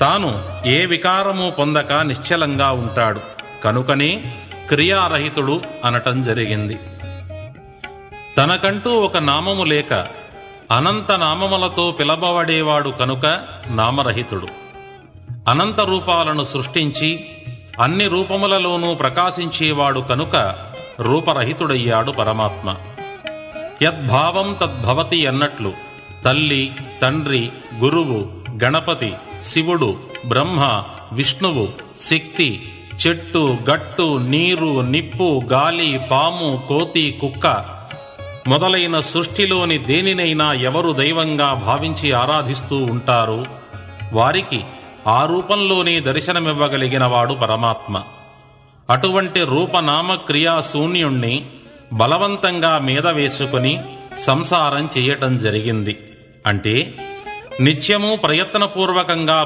తాను ఏ వికారము పొందక నిశ్చలంగా ఉంటాడు. కనుకనే క్రియారహితుడు అనటం జరిగింది. తనకంటూ ఒక నామము లేక అనంత నామములతో పిలబడేవాడు కనుక నామరహితుడు. అనంత రూపాలను సృష్టించి అన్ని రూపములలోనూ ప్రకాశించేవాడు కనుక రూపరహితుడయ్యాడు పరమాత్మ. యద్భావం తద్భవతి అన్నట్లు తల్లి తండ్రి గురువు గణపతి శివుడు బ్రహ్మ విష్ణువు శక్తి చెట్టు గట్టు నీరు నిప్పు గాలి పాము కోతి కుక్క మొదలైన సృష్టిలోని దేనినైనా ఎవరు దైవంగా భావించి ఆరాధిస్తూ ఉంటారు? వారికి ఆ రూపంలోనే దర్శనమివ్వగలిగిన వాడు పరమాత్మ. అటువంటి రూపనామ క్రియాశూన్యుణ్ణి బలవంతంగా మీద వేసుకుని సంసారం చేయటం జరిగింది. అంటే నిత్యము ప్రయత్నపూర్వకంగా